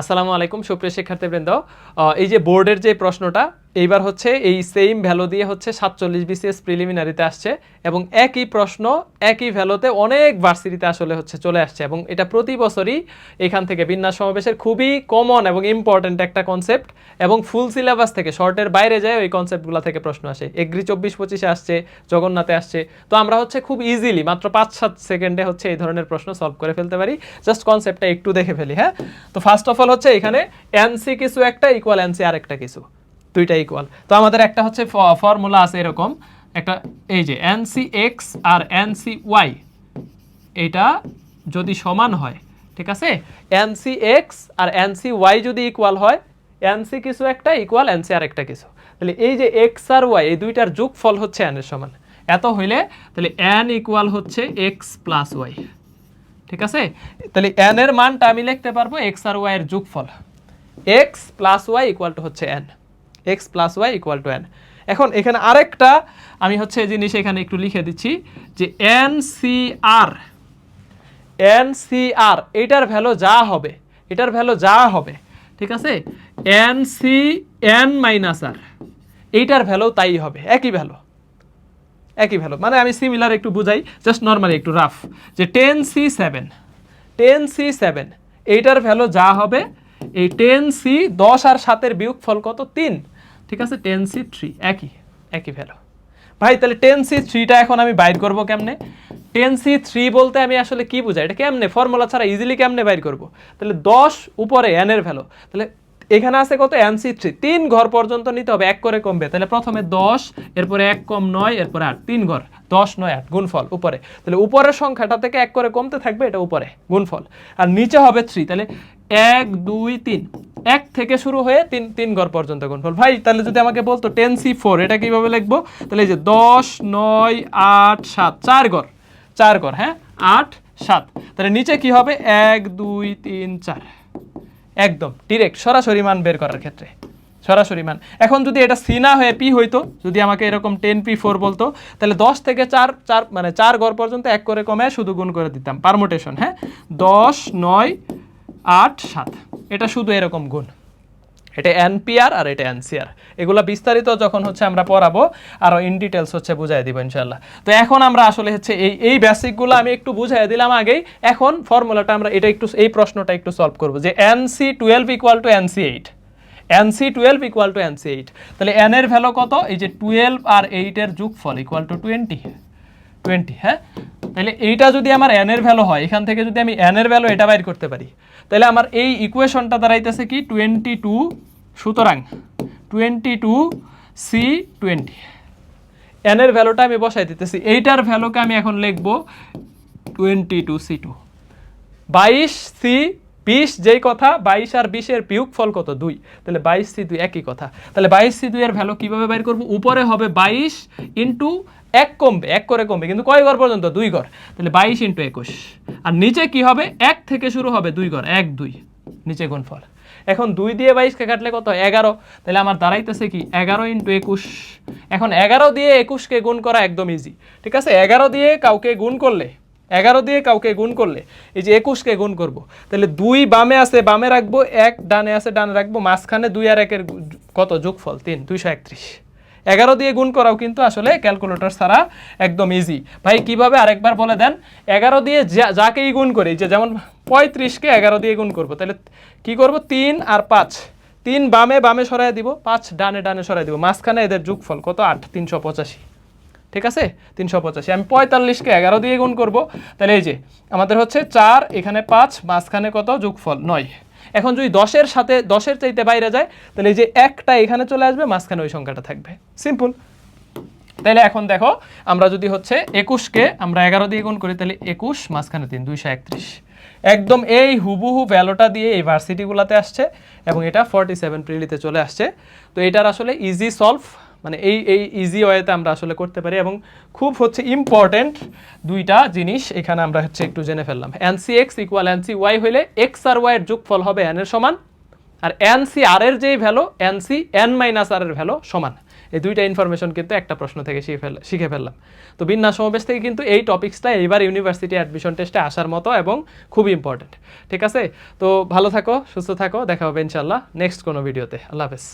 আসসালামু আলাইকুম সুপ্রিয় শিক্ষার্থীবৃন্দ। এই যে বোর্ডের যে প্রশ্নটা এইবার হচ্ছে এই সেম ভ্যালু দিয়ে হচ্ছে সাতচল্লিশ বিসিএস প্রিলিমিনারিতে আসছে এবং একই প্রশ্ন, একই ভ্যালুতে অনেক ভার্সিটিতে আসলে হচ্ছে চলে আসছে এবং এটা প্রতি বছরই এখান থেকে বিন্যাস সমাবেশের খুবই কমন এবং ইম্পর্ট্যান্ট একটা কনসেপ্ট এবং ফুল সিলেবাস থেকে শর্টের বাইরে যায় ওই কনসেপ্টগুলো থেকে প্রশ্ন আসে। এগ্রি চব্বিশ পঁচিশে আসছে, জগন্নাথে আসছে। তো আমরা হচ্ছে খুব ইজিলি মাত্র পাঁচ সাত সেকেন্ডে হচ্ছে এই ধরনের প্রশ্ন সলভ করে ফেলতে পারি। জাস্ট কনসেপ্টটা একটু দেখে ফেলি হ্যাঁ? তো ফার্স্ট অফ অল হচ্ছে এখানে এনসি কিছু একটা ইকুয়াল এনসি আরেকটা কিছু। দুইটা ইকুয়াল তো আমাদের একটা হচ্ছে ফর্মুলা আছে এরকম। একটা, এই যে এনসি এক্স আর এনসি ওয়াই এটা যদি সমান হয়, ঠিক আছে? এনসি এক্স আর এনসি ওয়াই যদি ইকুয়াল হয় এনসি কিছু একটা ইকুয়াল এনসি আর একটা কিছু। তাহলে এই যে এক্স আর ওয়াই এই দুইটার যোগফল হচ্ছে এন এর সমান। এত হইলে, তাহলে এন ইকুয়াল হচ্ছে এক্স প্লাস ওয়াই ঠিক আছে? তাহলে এন এর মানটা আমি লিখতে পারব এক্স আর ওয়াই এর যোগফল। X plus Y equal to হচ্ছে N X plus Y equal to N এখন এখানে আরেকটা, আমি হচ্ছে জিনিস এখানে একটু লিখে দিচ্ছি যে N C R, N C R, এটার ভ্যালু যা হবে, এটার ভ্যালু যা হবে, ঠিক আছে? N C N minus R, এইটার ভ্যালু তাই হবে, একই ভ্যালু একই ভ্যালু মানে আমি সিমিলার একটু বুঝাই জাস্ট নর্মালি একটু রাফ যে ten C seven ten C seven এইটার ভ্যালু যা হবে, এই টেন সি দশ আর সাতের বিয়োগফল কত? তিন। ঠিক আছে? টেন সি থ্রি একই একই ভ্যালু ভাই, তাহলে টেন সি থ্রিটা এখন আমি বাইর করব কেমনে? টেন সি থ্রি বলতে আমি আসলে কি বুঝাই? এটা কেমনে? ফর্মুলা ছাড়া ইজিলি কেমনে বাইর করব? তাহলে দশ উপরে এনের ভ্যালু তাহলে এখানে আছে কত? এন সি থ্রি তিন ঘর পর্যন্ত নিতে হবে, এক করে কমবে। তাহলে প্রথমে দশ, এরপরে এক কম নয়, এরপরে আট। তিন ঘর, দশ, নয়, আট, গুণফল, উপরে। তাহলে উপরের সংখ্যাটা থেকে এক করে কমতে থাকবে, এটা উপরে, গুণফল। আর নিচে হবে থ্রি তাহলে এক, দুই, তিন। এক থেকে শুরু হয়ে তিন তিন ঘর পর্যন্ত গুণফল। ভাই, তাহলে যদি আমাকে বলতো টেন সি ফোর এটা কীভাবে লিখব? তাহলে এই যে দশ, নয়, আট, সাত, চার ঘর। চার ঘর হ্যাঁ? আট, সাত। তাহলে নিচে কি হবে? এক, দুই, তিন, চার। একদম ডিরেক্ট সরাসরি মান বের করার ক্ষেত্রে। সরাসরি মান। এখন যদি এটা সি না হয়ে পি হইতো, যদি আমাকে এরকম টেন পি ফোর বলতো, তাহলে দশ থেকে চার চার মানে চার ঘর পর্যন্ত এক করে কমে শুধু গুণ করে দিতাম। পারমোটেশন হ্যাঁ? দশ, নয়, আট, সাত। এটা শুধু এরকম গুণ। এটা এনপিআর আর এটা এনসিআর। এগুলো বিস্তারিত যখন হচ্ছে আমরা পড়াবো আরও ইন ডিটেলস হচ্ছে বুঝাই দিব ইনশাল্লাহ তো এখন আমরা আসলে হচ্ছে এই এই বেসিকগুলো আমি একটু বুঝাই দিলাম আগেই। এখন ফর্মুলাটা আমরা এটা একটু, এই প্রশ্নটা একটু সলভ করব যে NC twelve equal to NC eight NC twelve equal to NC eight তাহলে এন এর ভ্যালু কত? এই যে টুয়েলভ আর এইটের যোগফল ইকুয়াল টু টোয়েন্টি টোয়েন্টি হ্যাঁ? তাহলে এইটা যদি আমার এন এর ভ্যালু হয়, এখান থেকে যদি আমি এন এর ভ্যালু এটা বাইর করতে পারি, তাহলে আমার এই ইকুয়েশনটা দাঁড়াইতেছে কি? টোয়েন্টি টু সুতরাং twenty two C twenty N এর ভ্যালুটা আমি বসাই দিতেছি। এইটার ভ্যালুকে আমি এখন লিখব টোয়েন্টি টু সি টু বাইশ সি বিশ যেই কথা, বাইশ আর বিশের বিয়োগ ফল কত? দুই। তাহলে বাইশ সি দুই একই কথা। তাহলে বাইশ সি দুই এর ভ্যালু কীভাবে বাইর করব? উপরে হবে বাইশ ইন্টু এক কমবে, এক করে কমবে, কিন্তু কয় ঘর পর্যন্ত? দুই ঘর। তাহলে বাইশ ইন্টু একুশ। আর নিচে কি হবে? এক থেকে শুরু হবে দুই ঘর, এক, দুই। নিচে গুণফল এখন দুই দিয়ে বাইশকে কাটলে কত? এগারো। তাহলে আমার দাঁড়াইতেছে কি? এগারো ইন্টু একুশ। এখন এগারো দিয়ে একুশকে গুণ করা একদম ইজি ঠিক আছে? এগারো দিয়ে কাউকে গুণ করলে এগারো দিয়ে কাউকে গুণ করলে, এই যে একুশকে গুণ করব, তাহলে দুই বামে আছে, বামে রাখব, এক ডানে আছে, ডানে রাখব, মাঝখানে দুই আর একের কত? যোগফল তিন, দুইশো একত্রিশ। এগারো দিয়ে গুণ করাও কিন্তু আসলে ক্যালকুলেটর ছাড়া একদম ইজি ভাই, কীভাবে আরেকবার বলে দেন? এগারো দিয়ে যা- যাকেই গুণ করি, যে যেমন পঁয়ত্রিশকে এগারো দিয়ে গুণ করব, তাহলে কি করব? তিন আর পাঁচ। তিন বামে বামে সরাই দিব, পাঁচ ডানে ডানে সরাই দিব, মাঝখানে এদের যোগফল কত? আট, তিনশো পঁচাশি। ঠিক আছে? তিনশো পঁচাশি। আমি পঁয়তাল্লিশকে এগারো দিয়ে গুণ করব। তাহলে এই যে, আমাদের হচ্ছে চার, এখানে পাঁচ, মাঝখানে কত? যোগফল নয়। এখন যদি দশের সাথে, দশের চাইতে বাইরে যায়, তাহলে এই যে একটা এখানে চলে আসবে, মাঝখানে ওই সংখ্যাটা থাকবে। সিম্পল তাহলে এখন দেখো, আমরা যদি হচ্ছে একুশকে আমরা এগারো দিয়ে গুণ করি, তাহলে একুশ, মাঝখানে তিন, দুইশো একত্রিশ। একদম এই হুবহু ভ্যালোটা দিয়ে এই ভার্সিটিগুলোতে আসছে, এবং এটা ফর্টি সেভেন প্রিলিতে চলে আসছে। তো এটার আসলে ইজি সলভ মানে এই এই ইজি ওয়েতে আমরা আসলে করতে পারি এবং খুব হচ্ছে ইম্পর্টেন্ট দুইটা জিনিস। এখানে আমরা হচ্ছে একটু জেনে ফেললাম। N C X equal N C Y হইলে এক্স আর ওয়াই এর যোগফল হবে এন এর সমান আর এন সি আর এর যেই value N C N minus R এর ভ্যালু সমান। এই দুইটা ইনফরমেশন কিন্তু একটা প্রশ্ন থেকে শিখে ফেল, শিখে ফেললাম। তো বিন্যাস সমাবেশ থেকে কিন্তু এই টপিক্সটা এইবার ইউনিভার্সিটি অ্যাডমিশন টেস্টে আসার মতো এবং খুব ইম্পর্টেন্ট ঠিক আছে? তো ভালো থাকো, সুস্থ থাকো, দেখা হবে ইনশাল্লাহ নেক্সট কোনো ভিডিওতে আল্লাহ হাফেজ।